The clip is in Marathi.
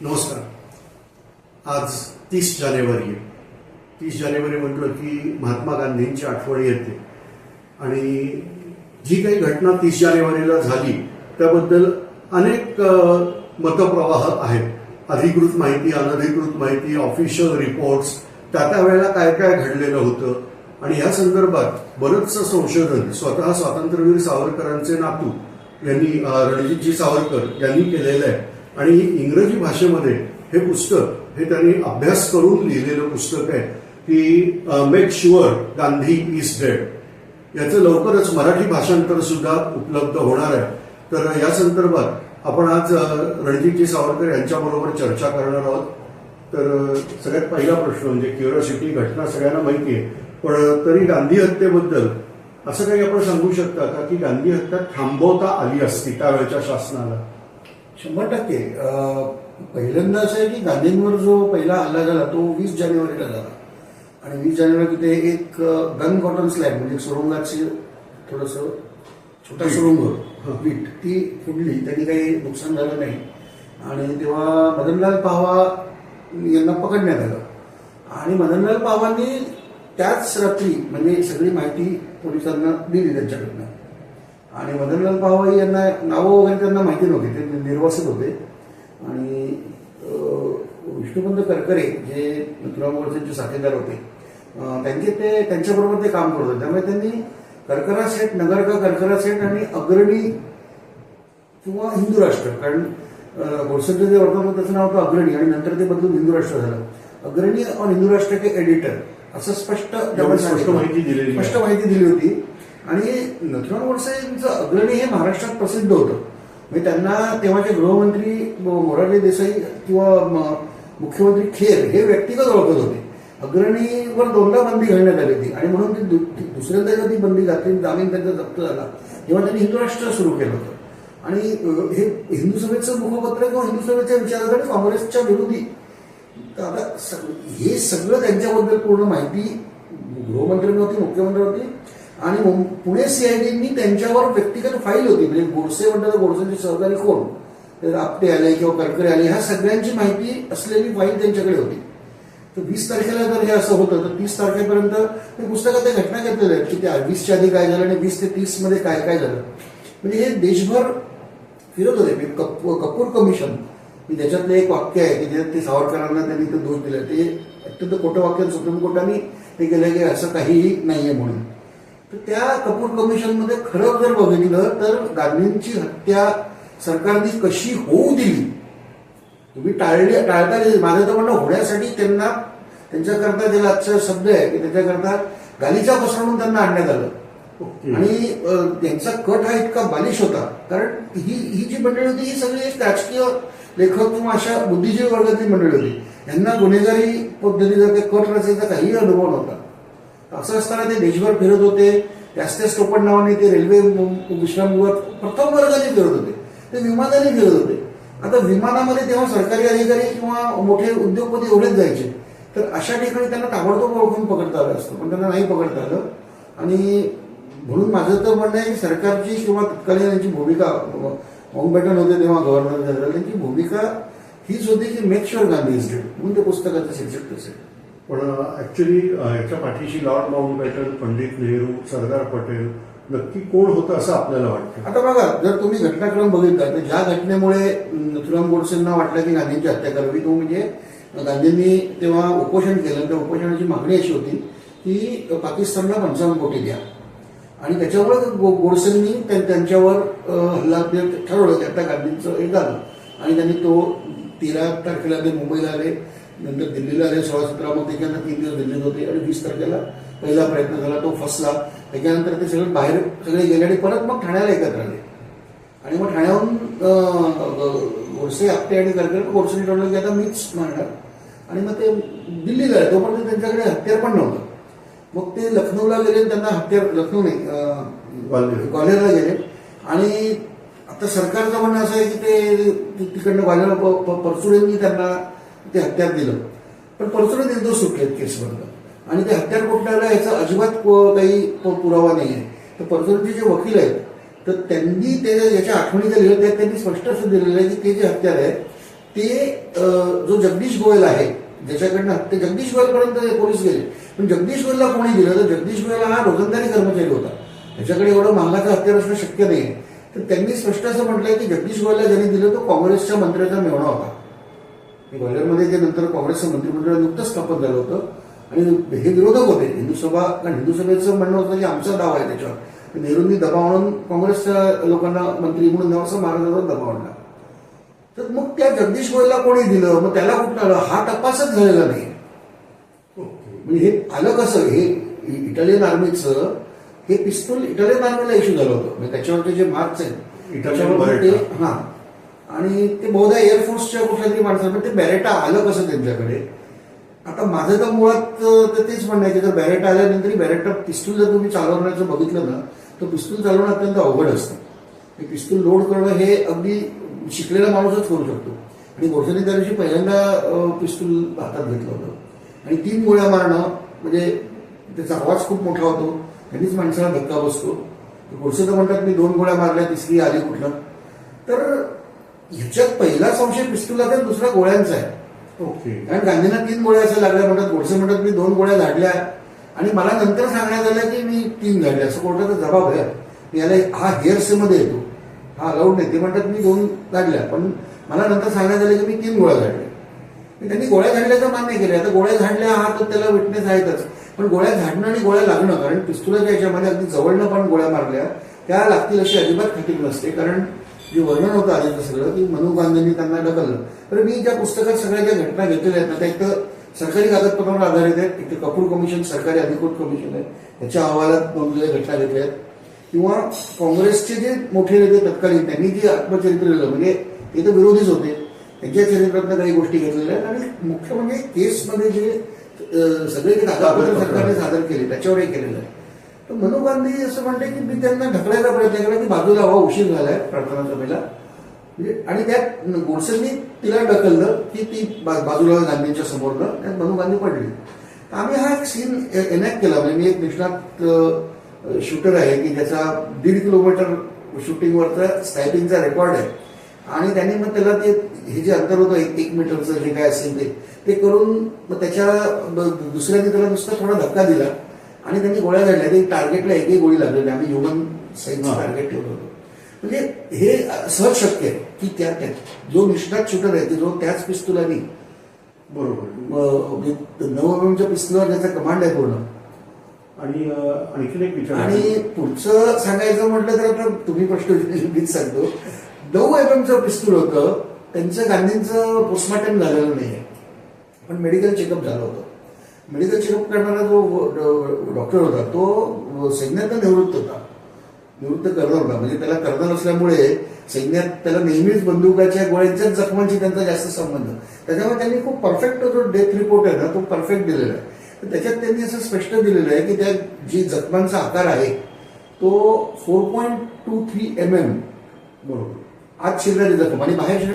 नमस्कार. आज तीस जानेवारी आहे. तीस जानेवारी म्हटलं की महात्मा गांधींची आठवण येते. आणि जी काही घटना तीस जानेवारीला झाली त्याबद्दल अनेक मतप्रवाह आहेत. अधिकृत माहिती अनधिकृत माहिती ऑफिशियल रिपोर्ट्स त्या त्या वेळेला काय काय घडलेलं होतं? आणि या संदर्भात बरंचसं संशोधन स्वतः स्वातंत्र्यवीर सावरकरांचे नातू यांनी रणजितजी सावरकर यांनी केलेलं आहे. आणि इंग्रजी भाषेमध्ये हे पुस्तक हे त्यांनी अभ्यास करून लिहिलेलं पुस्तक आहे की make sure Gandhi is dead याचं लवकरच मराठी भाषांतर सुद्धा उपलब्ध होणार आहे. तर या संदर्भात आपण आज रणजितजी सावरकर यांच्याबरोबर चर्चा करणार आहोत. तर सगळ्यात पहिला प्रश्न म्हणजे क्युरिओसिटी घटना सगळ्यांना माहिती आहे. पण तरी गांधी हत्येबद्दल असं काही आपण सांगू शकता का की गांधी हत्या थांबवता आली असती त्यावेळच्या शासनाला? शंभर टक्के. पहिल्यांदा असं आहे की गांधींवर जो पहिला हल्ला झाला तो वीस जानेवारीला झाला. आणि वीस जानेवारी तिथे एक गन कॉटन स्लॅब म्हणजे सुरुंगाची थोडस छोटा. सुरुंग. वीट ती फुडली त्यांनी काही नुकसान झालं नाही. आणि तेव्हा मदनलाल पाहवा यांना पकडण्यात आलं. आणि मदनलाल पाहवांनी त्याच रात्री म्हणजे सगळी माहिती पोलिसांना दिली त्यांच्याकडनं. आणि मदनलाल पाहवा यांना नावं वगैरे त्यांना माहिती नव्हती ते निर्वासित होते. आणि विष्णुपंत करकरे जे नथुराम गोडसेंचे साथीदार होते त्यांचे ते त्यांच्याबरोबर ते काम करत होते. त्यामुळे त्यांनी करकरा सेठ नगरका करकरा सेठ आणि अग्रणी किंवा हिंदू राष्ट्र कारण गोडसेंचं जे वर्तमान त्याचं नाव होतं अग्रणी आणि नंतर ते बदलून हिंदू राष्ट्र झालं. अग्रणी और हिंदू राष्ट्र के एडिटर असं स्पष्ट. स्पष्ट माहिती दिली होती. आणि नथुराम गोडसेंचं अग्रणी हे महाराष्ट्रात प्रसिद्ध होतं. म्हणजे त्यांना तेव्हाचे गृहमंत्री म- मोरारजी देसाई किंवा म- मुख्यमंत्री खेर हे व्यक्तिगत ओळखत होते. अग्रणीवर दोनदा बंदी घालण्यात आली होती. आणि म्हणून ती दु- दुसऱ्यांदा जेव्हा ती बंदी घातली जामीन त्यांचा जप्त झाला तेव्हा त्यांनी हिंदू राष्ट्र सुरू केलं होतं. आणि हे हिंदू सभेचं मुखपत्र किंवा हिंदू सभेच्या विचाराकडे काँग्रेसच्या विरोधी. तर आता हे सगळं त्यांच्याबद्दल पूर्ण माहिती गृहमंत्री मुख्यमंत्र्यांवरती मुख्यमंत्री होती आणि पुणे सीआयडीनी त्यांच्यावर व्यक्तिगत फाईल होती. म्हणजे गोडसे म्हणतात गोडसेंचे म्हणजे सहकारी कोण? तर आपटे आले किंवा करकरे आले ह्या सगळ्यांची माहिती असलेली फाईल त्यांच्याकडे होती. तर वीस तारखेला जर हे असं होतं तर तीस तारखेपर्यंत ते पुस्तकात त्या घटना घेतलेल्या आहेत की त्या वीसच्या आधी काय झालं आणि वीस ते तीसमध्ये काय काय झालं. म्हणजे हे देशभर फिरत होते. कप- कपूर कमिशन की त्याच्यातलं एक वाक्य आहे की ज्यात ते सावरकरांना त्यांनी ते दोष दिले ते अत्यंत खोटं वाक्य सुप्रीम कोर्टाने ते केलं की असं काहीही नाहीये म्हणून. तर त्या कपूर कमिशनमध्ये खरं जर बघितलं तर गांधींची हत्या सरकारने कशी होऊ दिली? तुम्ही टाळली टाळता माझं तर म्हणणं होण्यासाठी त्यांना त्यांच्याकरता ज्याला आजचा शब्द आहे की त्याच्याकरता गालीचा पसरवून त्यांना आणण्यात आलं. आणि त्यांचा कट हा इतका बालिश होता. कारण ही ही जी मंडळी होती ही सगळी एक राजकीय लेखक किंवा अशा बुद्धिजीवी वर्गातली मंडळी होती. यांना गुन्हेगारी पद्धतीचा ते कट रचायचा काहीही अनुभव नव्हता. असं असताना ते देशभर फिरत होते. त्याच टोपण नावाने ते रेल्वे विश्रामगृहात प्रथम वर्गाने फिरत होते. ते विमानाने फिरत होते. आता विमानामध्ये तेव्हा सरकारी अधिकारी किंवा मोठे उद्योगपती एवढेच जायचे. तर अशा ठिकाणी त्यांना ताबडतोब ओळखून पकडता आलं असतं. पण त्यांना नाही पकडता आलं. आणि म्हणून माझं तर म्हणणं आहे की सरकारची किंवा तत्कालीन यांची भूमिका माउंटबॅटन होते तेव्हा गव्हर्नर जनरल यांची भूमिका हीच होती की मेक शुअर गांधी इज म्हणून ते पुस्तकाचं शीर्षक असेल पण ॲक्च्युली याच्या पाठीशी Lord Mountbatten Pandit Nehru Sardar Patel नक्की कोण होतं असं आपल्याला वाटतं? आता बघा जर तुम्ही घटनाक्रम बघितला तर ज्या घटनेमुळे नथुराम गोडसेंना वाटलं की गांधींची हत्या करावी तो म्हणजे गांधींनी तेव्हा उपोषण केलं त्या उपोषणाची मागणी अशी होती की पाकिस्तानला पंचावन्न कोटी द्या. आणि त्याच्यामुळे गो- गोडसेंनी त्यांच्यावर हल्ला ठरवलं त्या गांधींचं हे झालं. आणि त्यांनी तो तेरा तारखेला ते मुंबईला आले. नंतर दिल्लीला आले सोळा सतरा मग त्याच्यानंतर तीन दिवस दिल्लीत होते आणि वीस तारखेला पहिला प्रयत्न झाला तो फसला. त्याच्यानंतर ते सगळे बाहेर सगळे गेले आणि परत मग ठाण्याला एकत्र आले. आणि मग ठाण्याहून गोडसे आपटे आणि करकर गोडसेने ठरवलं की आता मीच मारणार. आणि मग ते दिल्लीला आले. तोपर्यंत त्यांच्याकडे हत्यार पण नव्हतं. मग ते लखनौला गेले आणि त्यांना हत्यार लखनौ नाही. ग्वाल्हेरला गेले. आणि आता सरकारचं म्हणणं असं आहे की ते तिकडनं ग्वाल्हेर परचुरेंनी त्यांना ते हत्यार दिलं. पण परचुरे निर्दोष सुटलेत केसमधलं आणि ते हत्यार कुठल्याला याचा अजिबात काही पुरावा नाही आहे. तर परचुरेंचे जे वकील आहेत तर त्यांनी ते याच्या आठवणी ज्या लिहिल्या त्यात त्यांनी स्पष्ट असं दिलेलं आहे की ते जे हत्यार आहेत ते जो जगदीश गोयल आहे ज्याच्याकडनं ते जगदीश गोयलपर्यंत पोलीस गेले. पण जगदीश गोयलला कोणी दिलं? तर जगदीश गोयल हा रोजंदारी कर्मचारी होता. त्याच्याकडे एवढं महागाचं हत्यार असणं शक्य नाही तर त्यांनी स्पष्ट असं म्हटलंय की जगदीश गोयलला ज्यांनी दिलं तो काँग्रेसच्या मंत्र्याचा मेवणा होता. ग्वाल्हेरमध्ये जे नंतर काँग्रेसचं मंत्रिमंडळ नुकतंच स्थापन झालं होतं आणि हे विरोधक होते हिंदू सभा कारण हिंदू सभेचं म्हणणं होतं की आमचा दावा आहे त्याच्यावर. नेहरूंनी दबाव आणून काँग्रेसच्या लोकांना मंत्री म्हणून असं महाराजांवर दबाव आणला. तर मग त्या जगदीश गोयलला कोणी दिलं? मग त्याला कुठं आलं? हा तपासच झालेला नाही. म्हणजे हे आलं कसं हे इटालियन आर्मीचं हे पिस्तूल इटालियन आर्मीला इश्यू झालं होतं. म्हणजे त्याच्यावरचे जे मार्क्स आहेत इटालियन त्याच्यावर ते बॅरेटा. हा. आणि ते बहुधा एअरफोर्सच्या कुठल्या तरी पण ते बॅरेटा आलं कसं त्यांच्याकडे? आता माझं तर मुळात तर तेच म्हणणं आहे की जर बॅरेटा आल्यानंतर बॅरेटा पिस्तूल जर तुम्ही चालवण्याचं बघितलं ना तर पिस्तूल चालवणं अत्यंत अवघड असतं. हे पिस्तूल लोड करणं हे अगदी शिकलेला माणूसच करू शकतो. आणि गोडसेने त्या दिवशी पहिल्यांदा पिस्तूल हातात घेतलं होतं. आणि तीन गोळ्या मारणं म्हणजे त्याचा आवाज खूप मोठा होतो. त्यांनीच माणसाला धक्का बसतो. गोडसे तर म्हणतात मी दोन गोळ्या मारल्या तिसरी आली कुठलं? तर ह्याच्यात पहिला संशय पिस्तूलचा आहे दुसरा गोळ्यांचा आहे. ओके. कारण गांधींना तीन गोळ्या असं लागल्या म्हणतात गोडसे म्हणतात मी दोन गोळ्या झाडल्या. आणि मला नंतर सांगण्यात आलं की मी तीन झाडल्या. असं कोर्टाचा जबाब आहे. मी याला हा हेअरसेमध्ये येतो. हा अलाउड नाही. ते म्हणतात मी दोन झाडल्या. पण मला नंतर सांगण्यात आलं की मी तीन गोळ्या झाडल्या. त्यांनी गोळ्या झाडल्याचं मान्य केलं. आता गोळ्या झाडल्या हा तर त्याला विटनेस आहेतच. पण गोळ्या झाडणं आणि गोळ्या लागणं कारण पिस्तुलाच्या याच्यामध्ये अगदी जवळनं पण गोळ्या मारल्या त्या लागतील अशी अजिबात खात्री नसते. कारण जे वर्णन होतं आधीचं सगळं की मनू गांधींनी त्यांना ढकललं. तर मी ज्या पुस्तकात सगळ्या ज्या घटना घेतलेल्या आहेत ना त्या एक तर सरकारी कागदपत्रावर आधारित आहेत. एक तर कपूर कमिशन सरकारी अधिकृत कमिशन आहे. त्याच्या अहवालात नोंदलेल्या घटना घेतल्या आहेत. किंवा काँग्रेसचे जे मोठे नेते तत्कालीन त्यांनी जे आत्मचरित्र लिहिलं म्हणजे ते तर विरोधीच होते. त्यांच्या चरित्रातल्या काही गोष्टी घेतलेल्या आहेत. आणि मुख्य म्हणजे केसमध्ये जे सगळे जे कागदपत्र सरकारने सादर केले त्याच्यावर हे केलेलं आहे. तर मनू गांधी असं म्हणते की मी त्यांना ढकलायचा प्रयत्न केला की बाजूला हवा उशीर झालाय प्रार्थना सभेला. म्हणजे आणि त्यात गोडसेंनी तिला ढकललं की ती बा- बाजूला गांधींच्या समोरनं त्यात मनू गांधी पडली. आम्ही हा एक सीन एनॅक्ट केला. म्हणजे मी एक निष्णात शूटर आहे की ज्याचा दीड किलोमीटर शूटिंगवरचा स्टायपिंगचा रेकॉर्ड आहे. आणि त्यांनी मग त्याला ते हे जे अंतर होतं एक एक मीटरचं जे काय असेल ते ते करून मग त्याच्या ब- दुसऱ्याने त्याला नुसता थोडा धक्का दिला. आणि त्यांनी गोळ्या झाडल्या ते टार्गेटला एकही गोळी लागलेली आम्ही ह्युमन साईजचं हा. टार्गेट ठेवलं होतं. म्हणजे हे सहज शक्य आहे की त्या त्या जो निष्णात शूटर आहे जो त्याच पिस्तुलानी बरोबर. नऊ एमएमच्या पिस्तुलावर त्याचा कमांड आहे पूर्ण. आणि आणखीन एक विचार आणि पुढचं सांगायचं म्हटलं तर आता तुम्ही प्रश्न मीच सांगतो. नऊ एम एमचं पिस्तूल होतं. त्यांचं गांधींचं पोस्टमॉर्टम झालेलं नाहीये. पण मेडिकल चेकअप झालं होतं. मेडिकल चेकअप करणारा जो डॉक्टर होता तो सैन्यात निवृत्त होता. निवृत्त कर्नल होता. म्हणजे त्याला कर्नल असल्यामुळे सैन्यात त्याला नेहमीच बंदुकाच्या गोळ्यांच्याच जखमांशी त्यांचा जास्त संबंध. त्याच्यामुळे त्यांनी खूप परफेक्ट जो डेथ रिपोर्ट आहे ना तो परफेक्ट दिलेला आहे. तर त्याच्यात त्यांनी असं स्पष्ट दिलेलं आहे की त्या जी जखमांचा आकार आहे तो four point two three M M बरोबर आत शिरणारी जखम. आणि बाहेर